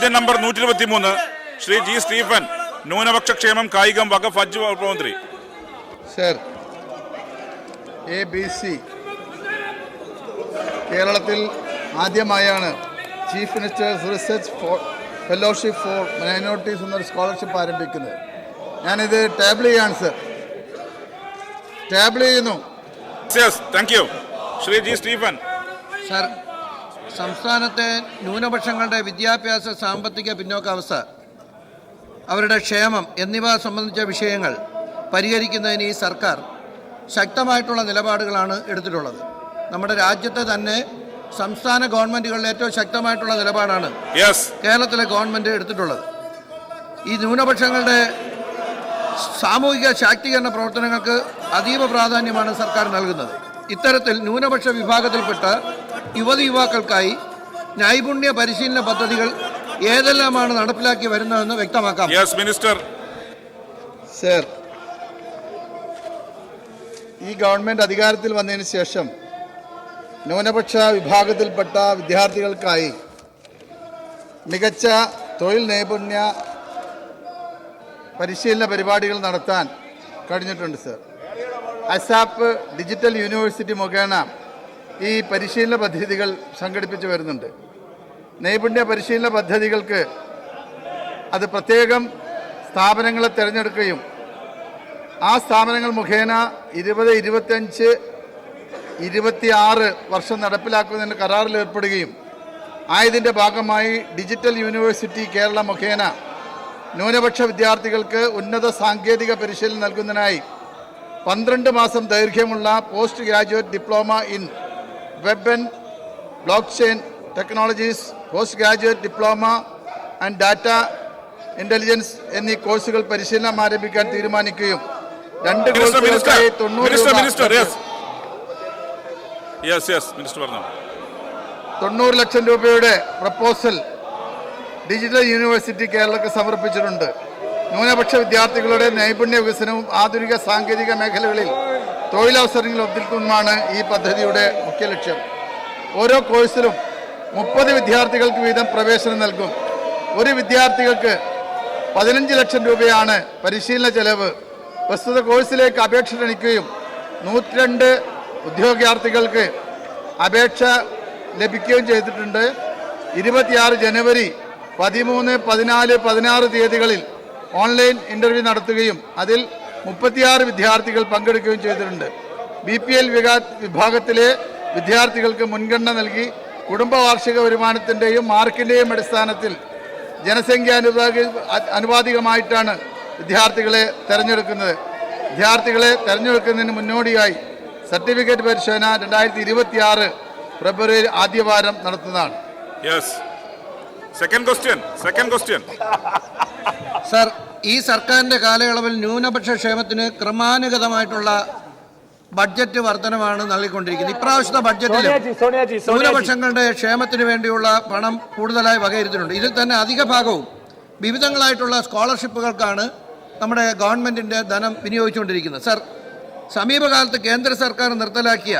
ചോദ്യം നമ്പർ നൂറ്റി ഇരുപത്തി മൂന്ന് ശ്രീ ജി സ്റ്റീഫൻ ന്യൂനപക്ഷ ക്ഷേമം കായികം വകഫ് ഹജ്ജ് വകുപ്പ് മന്ത്രി. Sir A B C. കേരളത്തിൽ ആദ്യമായാണ് chief minister's research for fellowship for minorities എന്നൊരു സ്കോളർഷിപ്പ് ആരംഭിക്കുന്നത്. ഞാനിത് ടേബിൾ ചെയ്യാണ് സർ. ടേബിൾ ചെയ്യുന്നു. Thank you Shri G Stephen. Sir സംസ്ഥാനത്തെ ന്യൂനപക്ഷങ്ങളുടെ വിദ്യാഭ്യാസ സാമ്പത്തിക പിന്നോക്കാവസ്ഥ അവരുടെ ക്ഷേമം എന്നിവ സംബന്ധിച്ച വിഷയങ്ങൾ പരിഹരിക്കുന്നതിന് ഈ സർക്കാർ ശക്തമായിട്ടുള്ള നിലപാടുകളാണ് എടുത്തിട്ടുള്ളത്. നമ്മുടെ രാജ്യത്തെ തന്നെ സംസ്ഥാന ഗവൺമെന്റുകളിൽ ഏറ്റവും ശക്തമായിട്ടുള്ള നിലപാടാണ് കേരളത്തിലെ ഗവൺമെന്റ് എടുത്തിട്ടുള്ളത്. ഈ ന്യൂനപക്ഷങ്ങളുടെ സാമൂഹിക ശാക്തീകരണ പ്രവർത്തനങ്ങൾക്ക് അതീവ പ്രാധാന്യമാണ് സർക്കാർ നൽകുന്നത്. ഇത്തരത്തിൽ ന്യൂനപക്ഷ വിഭാഗത്തിൽപ്പെട്ട യുവതി യുവാക്കൾക്കായി നൈപുണ്യ പരിശീലന പദ്ധതികൾ ഏതെല്ലാമാണ് നടപ്പിലാക്കി വരുന്നതെന്ന് വ്യക്തമാക്കാം. യെസ് മിനിസ്റ്റർ സർ ഈ ഗവൺമെന്റ് അധികാരത്തിൽ വന്നതിന് ശേഷം ന്യൂനപക്ഷ വിഭാഗത്തിൽപ്പെട്ട വിദ്യാർത്ഥികൾക്കായി മികച്ച തൊഴിൽ നൈപുണ്യ പരിശീലന പരിപാടികൾ നടത്താൻ കഴിഞ്ഞിട്ടുണ്ട് സർ അസാപ്പ് ഡിജിറ്റൽ യൂണിവേഴ്സിറ്റി മുഖേന ഈ പരിശീലന പദ്ധതികൾ സംഘടിപ്പിച്ചു വരുന്നുണ്ട്. നൈപുണ്യ പരിശീലന പദ്ധതികൾക്ക് അത് പ്രത്യേകം സ്ഥാപനങ്ങളെ തിരഞ്ഞെടുക്കുകയും ആ സ്ഥാപനങ്ങൾ മുഖേന ഇരുപത് ഇരുപത്തഞ്ച് ഇരുപത്തിയാറ് വർഷം നടപ്പിലാക്കുന്നതിന് കരാറിൽ ഏർപ്പെടുകയും ആയതിന്റെ ഭാഗമായി ഡിജിറ്റൽ യൂണിവേഴ്സിറ്റി കേരള മുഖേന ന്യൂനപക്ഷ വിദ്യാർത്ഥികൾക്ക് ഉന്നത സാങ്കേതിക പരിശീലനം നൽകുന്നതിനായി പന്ത്രണ്ട് മാസം ദൈർഘ്യമുള്ള post graduate diploma in web and block chain technologies post graduate diploma and data intelligence എന്നീ കോഴ്സുകൾ പരിശീലനം ആരംഭിക്കാൻ തീരുമാനിക്കുകയും രണ്ട് കോഴ്സുകൾക്കായി തൊണ്ണൂറ് ലക്ഷം രൂപയുടെ പ്രപ്പോസൽ ഡിജിറ്റൽ യൂണിവേഴ്സിറ്റി കേരളക്ക് സമർപ്പിച്ചിട്ടുണ്ട്. ന്യൂനപക്ഷ വിദ്യാർത്ഥികളുടെ നൈപുണ്യ വികസനവും ആധുനിക സാങ്കേതിക മേഖലകളിൽ തൊഴിലവസരങ്ങൾ ഒത്തിരിക്കുന്നതാണ് ഈ പദ്ധതിയുടെ മുഖ്യ ലക്ഷ്യം. ഓരോ കോഴ്സിലും മുപ്പത് വിദ്യാർത്ഥികൾക്ക് വീതം പ്രവേശനം നൽകും. ഒരു വിദ്യാർത്ഥികൾക്ക് പതിനഞ്ച് ലക്ഷം രൂപയാണ് പരിശീലന ചെലവ്. പ്രസ്തുത കോഴ്സിലേക്ക് അപേക്ഷ ക്ഷണിക്കുകയും നൂറ്റിരണ്ട് ഉദ്യോഗാർത്ഥികൾക്ക് അപേക്ഷ ലഭിക്കുകയും ചെയ്തിട്ടുണ്ട്. ഇരുപത്തിയാറ് ജനുവരി പതിമൂന്ന് പതിനാല് പതിനാറ് തീയതികളിൽ ഓൺലൈൻ ഇന്റർവ്യൂ നടത്തുകയും അതിൽ മുപ്പത്തിയാറ് വിദ്യാർത്ഥികൾ പങ്കെടുക്കുകയും ചെയ്തിട്ടുണ്ട്. ബി പി എൽ വിഭാഗത്തിലെ വിദ്യാർത്ഥികൾക്ക് മുൻഗണന നൽകി കുടുംബ വാർഷിക വരുമാനത്തിന്റെയും മാർക്കിന്റെയും അടിസ്ഥാനത്തിൽ ജനസംഖ്യ അനുപാതി അനുപാതികമായിട്ടാണ് വിദ്യാർത്ഥികളെ തിരഞ്ഞെടുക്കുന്നത്. വിദ്യാർത്ഥികളെ തിരഞ്ഞെടുക്കുന്നതിന് മുന്നോടിയായി സർട്ടിഫിക്കറ്റ് പരിശോധന രണ്ടായിരത്തി ഇരുപത്തിയാറ് ഫെബ്രുവരി ആദ്യവാരം നടത്തുന്നതാണ്. Yes second question second question sir ഈ സർക്കാരിന്റെ കാലയളവിൽ ന്യൂനപക്ഷ ക്ഷേമത്തിന് ക്രമാനുഗതമായിട്ടുള്ള ബഡ്ജറ്റ് വർധനമാണ് നൽകിക്കൊണ്ടിരിക്കുന്നത്. ഇപ്രാവശ്യത്തെ ബഡ്ജറ്റിൽ സോണിയാജി സോണിയാജി സോണിയാജി. ന്യൂനപക്ഷങ്ങളുടെ ക്ഷേമത്തിന് വേണ്ടിയുള്ള പണം കൂടുതലായി വകയിരുത്തിയിട്ടുണ്ട്. ഇതിൽ തന്നെ അധിക ഭാഗവും വിവിധങ്ങളായിട്ടുള്ള സ്കോളർഷിപ്പുകൾക്കാണ് നമ്മുടെ ഗവൺമെന്റിന്റെ ധനം വിനിയോഗിച്ചുകൊണ്ടിരിക്കുന്നത്. സർ സമീപകാലത്ത് കേന്ദ്ര സർക്കാർ നിർത്തലാക്കിയ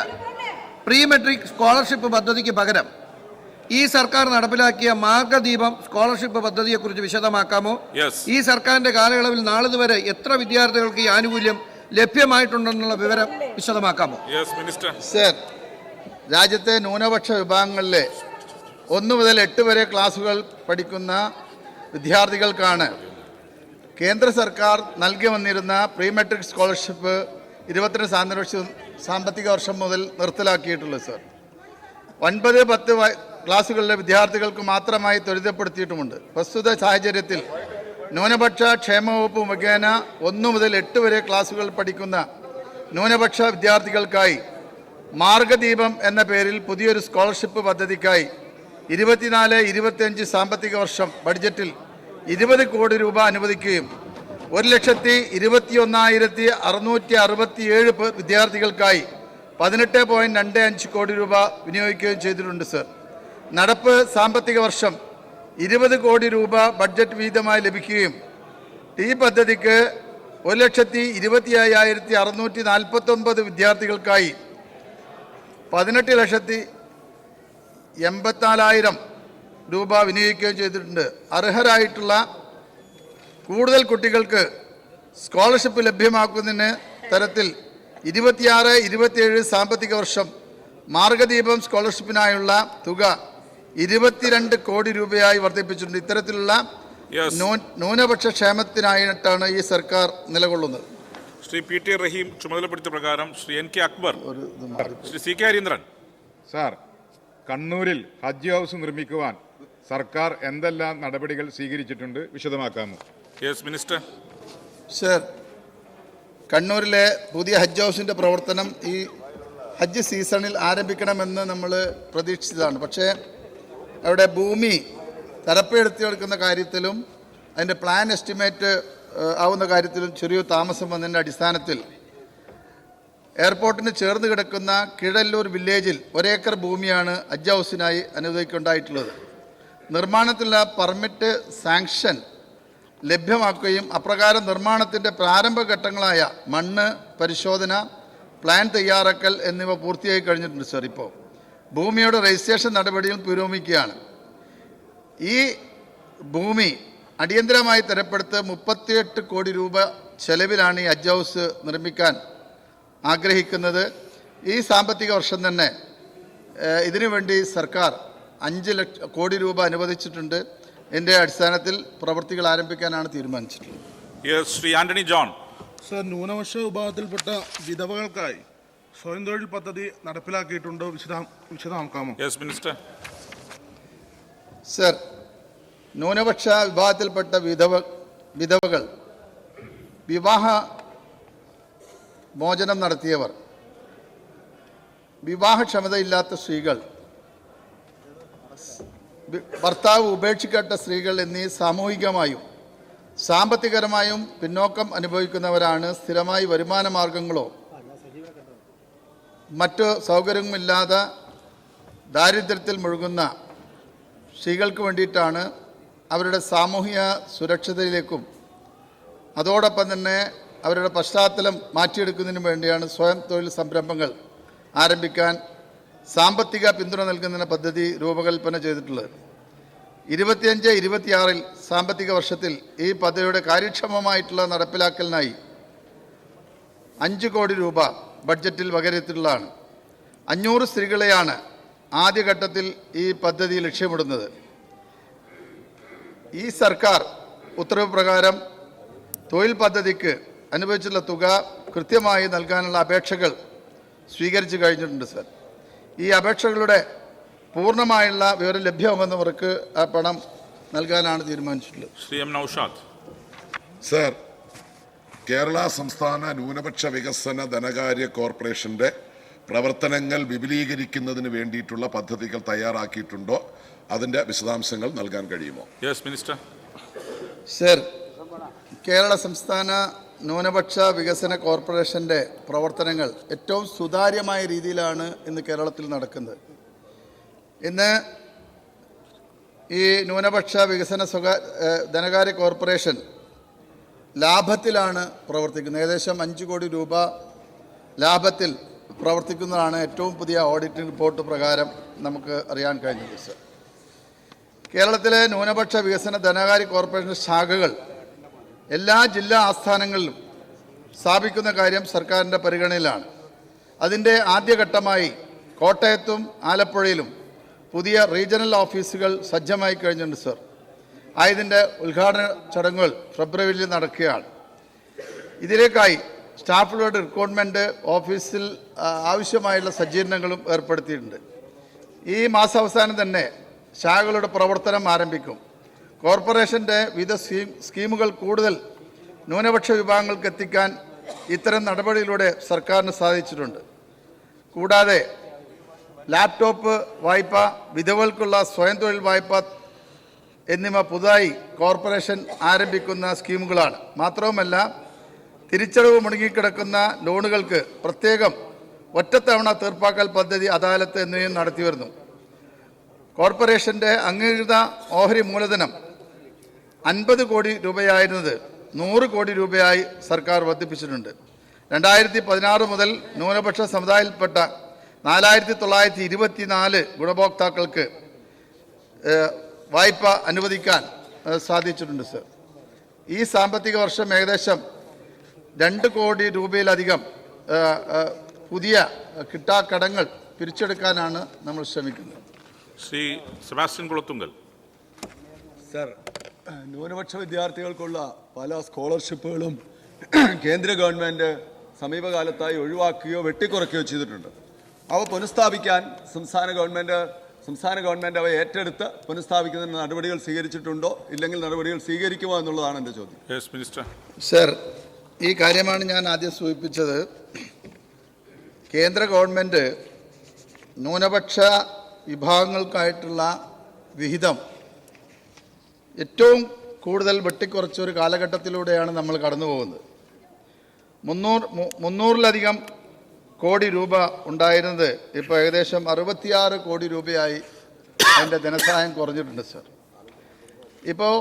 പ്രീ മെട്രിക് സ്കോളർഷിപ്പ് പദ്ധതിക്ക് പകരം ഈ സർക്കാർ നടപ്പിലാക്കിയ മാർഗദീപം സ്കോളർഷിപ്പ് പദ്ധതിയെക്കുറിച്ച് വിശദമാക്കാമോ? ഈ സർക്കാരിന്റെ കാലയളവിൽ നാളിതുവരെ എത്ര വിദ്യാർത്ഥികൾക്ക് ഈ ആനുകൂല്യം ലഭ്യമായിട്ടുണ്ടെന്നുള്ള വിവരം വിശദമാക്കാമോ? യെസ് മിനിസ്റ്റർ സർ രാജ്യത്തെ ന്യൂനപക്ഷ വിഭാഗങ്ങളിലെ ഒന്ന് മുതൽ എട്ട് വരെ ക്ലാസുകൾ പഠിക്കുന്ന വിദ്യാർത്ഥികൾക്കാണ് കേന്ദ്ര സർക്കാർ നൽകി വന്നിരുന്ന പ്രീ മെട്രിക് സ്കോളർഷിപ്പ് ഇരുപത്തിരണ്ട് സാമ്പത്തിക വർഷം സാമ്പത്തിക വർഷം മുതൽ നിർത്തലാക്കിയിട്ടുള്ളത് സർ ഒൻപത് പത്ത് ക്ലാസ്സുകളിലെ വിദ്യാർത്ഥികൾക്ക് മാത്രമായി ത്വരിതപ്പെടുത്തിയിട്ടുമുണ്ട്. പ്രസ്തുത സാഹചര്യത്തിൽ ന്യൂനപക്ഷ ക്ഷേമ വകുപ്പ് മുഖേന ഒന്ന് മുതൽ എട്ട് വരെ ക്ലാസ്സുകൾ പഠിക്കുന്ന ന്യൂനപക്ഷ വിദ്യാർത്ഥികൾക്കായി മാർഗദീപം എന്ന പേരിൽ പുതിയൊരു സ്കോളർഷിപ്പ് പദ്ധതിക്കായി ഇരുപത്തിനാല് ഇരുപത്തിയഞ്ച് സാമ്പത്തിക വർഷം ബഡ്ജറ്റിൽ ഇരുപത് കോടി രൂപ അനുവദിക്കുകയും ഒരു ലക്ഷത്തി ഇരുപത്തി ഒന്നായിരത്തി അറുന്നൂറ്റി അറുപത്തിയേഴ് വിദ്യാർത്ഥികൾക്കായി പതിനെട്ട് പോയിന്റ് രണ്ട് അഞ്ച് കോടി രൂപ വിനിയോഗിക്കുകയും ചെയ്തിട്ടുണ്ട് സർ. നടപ്പ് സാമ്പത്തിക വർഷം ഇരുപത് കോടി രൂപ ബഡ്ജറ്റ് വീതമായി ലഭിക്കുകയും ഈ പദ്ധതിക്ക് ഒരു ലക്ഷത്തി ഇരുപത്തി അയ്യായിരത്തി അറുന്നൂറ്റി നാൽപ്പത്തൊമ്പത് വിദ്യാർത്ഥികൾക്കായി പതിനെട്ട് ലക്ഷത്തി എൺപത്തിനാലായിരം രൂപ വിനിയോഗിക്കുകയും ചെയ്തിട്ടുണ്ട്. അർഹരായിട്ടുള്ള കൂടുതൽ കുട്ടികൾക്ക് സ്കോളർഷിപ്പ് ലഭ്യമാക്കുന്നതിന് തരത്തിൽ ഇരുപത്തിയാറ് ഇരുപത്തിയേഴ് സാമ്പത്തിക വർഷം മാർഗദീപം സ്കോളർഷിപ്പിനായുള്ള തുക ഇരുപത്തിരണ്ട് കോടി രൂപയായി വർദ്ധിപ്പിച്ചിട്ടുണ്ട്. ഇത്തരത്തിലുള്ള. ന്യൂനപക്ഷ ക്ഷേമത്തിനായിട്ടാണ് ഈ സർക്കാർ നിലകൊള്ളുന്നത്. ശ്രീ പി ടി റഹീം ചുമതലപ്പെടുത്തിയ പ്രകാരം Shri N K Akbar. Shri C K Harindran. Sir കണ്ണൂരിൽ ഹജ്ജ് ഹൗസ് നിർമ്മിക്കുവാൻ സർക്കാർ എന്തെല്ലാം നടപടികൾ സ്വീകരിച്ചിട്ടുണ്ട് വിശദമാക്കാമോ? യെസ് മിനിസ്റ്റർ സർ കണ്ണൂരിലെ പുതിയ ഹജ്ജ് ഹൗസിന്റെ പ്രവർത്തനം ഈ ഹജ്ജ് സീസണിൽ ആരംഭിക്കണമെന്ന് നമ്മൾ പ്രതീക്ഷിച്ചതാണ്. പക്ഷേ അവിടെ ഭൂമി തരപ്പെടുത്തിയെടുക്കുന്ന കാര്യത്തിലും അതിന്റെ പ്ലാൻ എസ്റ്റിമേറ്റ് ആവുന്ന കാര്യത്തിലും ചെറിയ താമസം വന്നതിന്റെ അടിസ്ഥാനത്തിൽ എയർപോർട്ടിന് ചേർന്ന് കിടക്കുന്ന കിഴല്ലൂർ വില്ലേജിൽ ഒരേക്കർ ഭൂമിയാണ് അജ് ഹൗസിനായി അനുവദിക്കുണ്ടായിട്ടുള്ളത് നിർമ്മാണത്തിലുള്ള പെർമിറ്റ് സാങ്ഷൻ ലഭ്യമാക്കുകയും അപ്രകാരം നിർമ്മാണത്തിന്റെ പ്രാരംഭഘട്ടങ്ങളായ മണ്ണ് പരിശോധന പ്ലാൻ തയ്യാറാക്കൽ എന്നിവ പൂർത്തിയായി കഴിഞ്ഞിട്ടുണ്ട് സർ ഇപ്പോൾ ഭൂമിയുടെ രജിസ്ട്രേഷൻ നടപടികൾ പുരോഗമിക്കുകയാണ്. ഈ ഭൂമി അടിയന്തരമായി തരപ്പെടുത്ത് മുപ്പത്തിയെട്ട് കോടി രൂപ ചെലവിലാണ് ഈ ഹജ്ജ് ഹൗസ് നിർമ്മിക്കാൻ ആഗ്രഹിക്കുന്നത്. ഈ സാമ്പത്തിക വർഷം തന്നെ ഇതിനുവേണ്ടി സർക്കാർ അഞ്ച് ലക്ഷ കോടി രൂപ അനുവദിച്ചിട്ടുണ്ട്. എന്റെ അടിസ്ഥാനത്തിൽ പ്രവൃത്തികൾ ആരംഭിക്കാനാണ് തീരുമാനിച്ചിട്ടുള്ളത്. Yes Shri Antony John. Sir ന്യൂനപക്ഷ വിഭാഗത്തിൽപ്പെട്ട വിധവകൾക്കായി സ്വയം തൊഴിൽ പദ്ധതി നടപ്പിലാക്കിയിട്ടുണ്ടോ. വിശദ വിശദമാക്കാമോ യെസ് മിനിസ്റ്റർ സർ ന്യൂനപക്ഷ വിഭാഗത്തിൽപ്പെട്ട വിധവ വിധവകൾ വിവാഹ മോചനം നടത്തിയവർ വിവാഹക്ഷമതയില്ലാത്ത സ്ത്രീകൾ ഭർത്താവ് ഉപേക്ഷിക്കപ്പെട്ട സ്ത്രീകൾ എന്നീ സാമൂഹികമായും സാമ്പത്തികരമായും പിന്നോക്കം അനുഭവിക്കുന്നവരാണ്. സ്ഥിരമായി വരുമാന മാർഗങ്ങളോ മറ്റു സൗകര്യങ്ങളുമില്ലാതെ ദാരിദ്ര്യത്തിൽ മുഴുകുന്ന സ്ത്രീകൾക്ക് വേണ്ടിയിട്ടാണ് അവരുടെ സാമൂഹിക സുരക്ഷിതയിലേക്കും അതോടൊപ്പം തന്നെ അവരുടെ പശ്ചാത്തലം മാറ്റിയെടുക്കുന്നതിന് വേണ്ടിയാണ് സ്വയം തൊഴിൽ സംരംഭങ്ങൾ ആരംഭിക്കാൻ സാമ്പത്തിക പിന്തുണ നൽകുന്ന പദ്ധതി രൂപകൽപ്പന ചെയ്തിട്ടുള്ളത്. ഇരുപത്തിയഞ്ച് ഇരുപത്തിയാറിൽ സാമ്പത്തിക വർഷത്തിൽ ഈ പദ്ധതിയുടെ കാര്യക്ഷമമായിട്ടുള്ള നടപ്പിലാക്കലിനായി അഞ്ച് കോടി രൂപ ബഡ്ജറ്റിൽ വകരത്തിലുള്ളതാണ് അഞ്ഞൂറ് സ്ത്രീകളെയാണ് ആദ്യഘട്ടത്തിൽ ഈ പദ്ധതി ലക്ഷ്യമിടുന്നത്. ഈ സർക്കാർ ഉത്തരവ് പ്രകാരം തൊഴിൽ പദ്ധതിക്ക് അനുവദിച്ചുള്ള തുക കൃത്യമായി നൽകാനുള്ള അപേക്ഷകൾ സ്വീകരിച്ചു കഴിഞ്ഞിട്ടുണ്ട് സർ. ഈ അപേക്ഷകളുടെ പൂർണമായുള്ള വിവരം ലഭ്യമാകുന്നവർക്ക് ആ പണം നൽകാനാണ് തീരുമാനിച്ചിട്ടുള്ളത്. ശ്രീ എം നൌഷാദ്. സർ കേരള സംസ്ഥാന ന്യൂനപക്ഷ വികസന ധനകാര്യ കോർപ്പറേഷന്റെ പ്രവർത്തനങ്ങൾ വിപുലീകരിക്കുന്നതിന് വേണ്ടിയിട്ടുള്ള പദ്ധതികൾ തയ്യാറാക്കിയിട്ടുണ്ടോ? അതിന്റെ വിശദാംശങ്ങൾ നൽകാൻ കഴിയുമോ? യെസ് മിനിസ്റ്റർ സർ കേരള സംസ്ഥാന ന്യൂനപക്ഷ വികസന കോർപ്പറേഷന്റെ പ്രവർത്തനങ്ങൾ ഏറ്റവും സുതാര്യമായ രീതിയിലാണ് ഇന്ന് കേരളത്തിൽ നടക്കുന്നത്. ഇന്ന് ഈ ന്യൂനപക്ഷ വികസന സ്വകാര്യ ധനകാര്യ കോർപ്പറേഷൻ ലാഭത്തിലാണ് പ്രവർത്തിക്കുന്നത്. ഏകദേശം അഞ്ച് കോടി രൂപ ലാഭത്തിൽ പ്രവർത്തിക്കുന്നതാണ് ഏറ്റവും പുതിയ ഓഡിറ്റിംഗ് റിപ്പോർട്ട് പ്രകാരം നമുക്ക് അറിയാൻ കഴിഞ്ഞത് സർ. കേരളത്തിലെ ന്യൂനപക്ഷ വികസന ധനകാര്യ കോർപ്പറേഷൻ ശാഖകൾ എല്ലാ ജില്ലാ ആസ്ഥാനങ്ങളിലും സ്ഥാപിക്കുന്ന കാര്യം സർക്കാരിന്റെ പരിഗണനയിലാണ്. അതിന്റെ ആദ്യഘട്ടമായി കോട്ടയത്തും ആലപ്പുഴയിലും പുതിയ റീജിയണൽ ഓഫീസുകൾ സജ്ജമായി കഴിഞ്ഞിട്ടുണ്ട് സർ. ആയതിന്റെ ഉദ്ഘാടന ചടങ്ങുകൾ ഫെബ്രുവരിയിൽ നടക്കുകയാണ്. ഇതിലേക്കായി സ്റ്റാഫുകളുടെ റിക്രൂട്ട്മെന്റ് ഓഫീസിൽ ആവശ്യമായുള്ള സജ്ജീകരണങ്ങളും ഏർപ്പെടുത്തിയിട്ടുണ്ട്. ഈ മാസാവസാനം തന്നെ ശാഖകളുടെ പ്രവർത്തനം ആരംഭിക്കും. കോർപ്പറേഷന്റെ വിവിധ സ്കീം സ്കീമുകൾ കൂടുതൽ ന്യൂനപക്ഷ വിഭാഗങ്ങൾക്ക് എത്തിക്കാൻ ഇത്തരം നടപടിയിലൂടെ സർക്കാരിന് സാധിച്ചിട്ടുണ്ട്. കൂടാതെ ലാപ്ടോപ്പ് വായ്പ വിധവകൾക്കുള്ള സ്വയം തൊഴിൽ വായ്പ എന്നിവ പുതുതായി കോർപ്പറേഷൻ ആരംഭിക്കുന്ന സ്കീമുകളാണ്. മാത്രവുമല്ല തിരിച്ചടവ് മുടങ്ങിക്കിടക്കുന്ന ലോണുകൾക്ക് പ്രത്യേകം ഒറ്റത്തവണ തീർപ്പാക്കൽ പദ്ധതി അദാലത്ത് എന്നിവയും നടത്തിവരുന്നു. കോർപ്പറേഷന്റെ അംഗീകൃത ഓഹരി മൂലധനം അൻപത് കോടി രൂപയായിരുന്നത് നൂറ് കോടി രൂപയായി സർക്കാർ വർദ്ധിപ്പിച്ചിട്ടുണ്ട്. രണ്ടായിരത്തി പതിനാറ് മുതൽ ന്യൂനപക്ഷ സമുദായത്തിൽപ്പെട്ട നാലായിരത്തി തൊള്ളായിരത്തി ഇരുപത്തി നാല് ഗുണഭോക്താക്കൾക്ക് വായ്പ അനുവദിക്കാൻ സാധിച്ചിട്ടുണ്ട് സർ. ഈ സാമ്പത്തിക വർഷം ഏകദേശം രണ്ട് കോടി രൂപയിലധികം പുതിയ കിട്ടാക്കടങ്ങൾ പിരിച്ചെടുക്കാനാണ് നമ്മൾ ശ്രമിക്കുന്നത്. ശ്രീ സെബാസ്റ്റ്യൻ കുളത്തുങ്കൽ. സർ ന്യൂനപക്ഷ വിദ്യാർത്ഥികൾക്കുള്ള പല സ്കോളർഷിപ്പുകളും കേന്ദ്ര ഗവൺമെന്റ് സമീപകാലത്തായി ഒഴിവാക്കുകയോ വെട്ടിക്കുറയ്ക്കുകയോ ചെയ്തിട്ടുണ്ട്. അവ പുനഃസ്ഥാപിക്കാൻ സംസ്ഥാന ഗവൺമെന്റ് സംസ്ഥാന ഗവൺമെന്റ് അവ ഏറ്റെടുത്ത് പുനഃസ്ഥാപിക്കുന്നതിന് നടപടികൾ സ്വീകരിച്ചിട്ടുണ്ടോ? ഇല്ലെങ്കിൽ നടപടികൾ സ്വീകരിക്കുമോ എന്നുള്ളതാണ് എന്റെ ചോദ്യം. യെസ് മിനിസ്റ്റർ സർ ഈ കാര്യമാണ് ഞാൻ ആദ്യം സൂചിപ്പിച്ചത്. കേന്ദ്ര ഗവൺമെന്റ് ന്യൂനപക്ഷ വിഭാഗങ്ങൾക്കായിട്ടുള്ള വിഹിതം ഏറ്റവും കൂടുതൽ വെട്ടിക്കുറച്ചൊരു കാലഘട്ടത്തിലൂടെയാണ് നമ്മൾ കടന്നു പോകുന്നത് മുന്നൂറ് മുന്നൂറിലധികം കോടി രൂപ ഉണ്ടായിരുന്നത് ഇപ്പോൾ ഏകദേശം അറുപത്തിയാറ് കോടി രൂപയായി അതിന്റെ ധനസഹായം കുറഞ്ഞിട്ടുണ്ട് സർ. ഇപ്പോൾ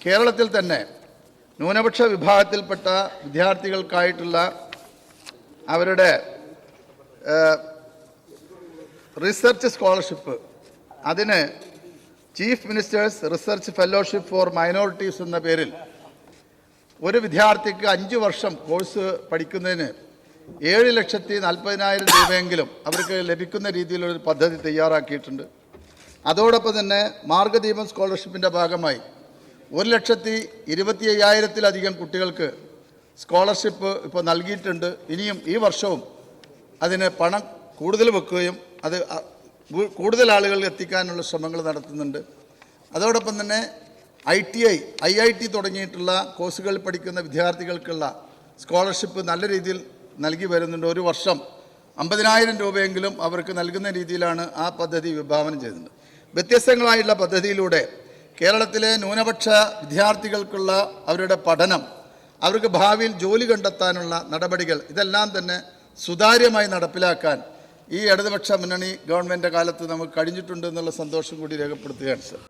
കേരളത്തിൽ തന്നെ ന്യൂനപക്ഷ വിഭാഗത്തിൽപ്പെട്ട വിദ്യാർത്ഥികൾക്കായിട്ടുള്ള അവരുടെ റിസർച്ച് സ്കോളർഷിപ്പ് അതിന് chief minister's research fellowship for minorities എന്ന പേരിൽ ഒരു വിദ്യാർത്ഥിക്ക് അഞ്ച് വർഷം കോഴ്സ് പഠിക്കുന്നതിന് ഏഴ് ലക്ഷത്തി നാൽപ്പതിനായിരം രൂപയെങ്കിലും അവർക്ക് ലഭിക്കുന്ന രീതിയിലൊരു പദ്ധതി തയ്യാറാക്കിയിട്ടുണ്ട്. അതോടൊപ്പം തന്നെ മാർഗദീപം സ്കോളർഷിപ്പിന്റെ ഭാഗമായി ഒരു ലക്ഷത്തി ഇരുപത്തി അയ്യായിരത്തിലധികം കുട്ടികൾക്ക് സ്കോളർഷിപ്പ് ഇപ്പോൾ നൽകിയിട്ടുണ്ട്. ഇനിയും ഈ വർഷവും അതിന് പണം കൂടുതൽ വെക്കുകയും അത് കൂടുതൽ ആളുകളിൽ എത്തിക്കാനുള്ള ശ്രമങ്ങൾ നടത്തുന്നുണ്ട്. അതോടൊപ്പം തന്നെ I T I I I T തുടങ്ങിയിട്ടുള്ള കോഴ്സുകളിൽ പഠിക്കുന്ന വിദ്യാർത്ഥികൾക്കുള്ള സ്കോളർഷിപ്പ് നല്ല രീതിയിൽ നൽകി വരുന്നുണ്ട്. ഒരു വർഷം അമ്പതിനായിരം രൂപയെങ്കിലും അവർക്ക് നൽകുന്ന രീതിയിലാണ് ആ പദ്ധതി വിഭാവനം ചെയ്യുന്നത് വ്യത്യസ്തങ്ങളായിട്ടുള്ള പദ്ധതിയിലൂടെ കേരളത്തിലെ ന്യൂനപക്ഷ വിദ്യാർത്ഥികൾക്കുള്ള അവരുടെ പഠനം അവർക്ക് ഭാവിയിൽ ജോലി കണ്ടെത്താനുള്ള നടപടികൾ ഇതെല്ലാം തന്നെ സുതാര്യമായി നടപ്പിലാക്കാൻ ഈ ഇടതുപക്ഷ മുന്നണി ഗവൺമെന്റ് കാലത്ത് നമുക്ക് കഴിഞ്ഞിട്ടുണ്ട് എന്നുള്ള സന്തോഷം കൂടി രേഖപ്പെടുത്തുകയാണ് സർ.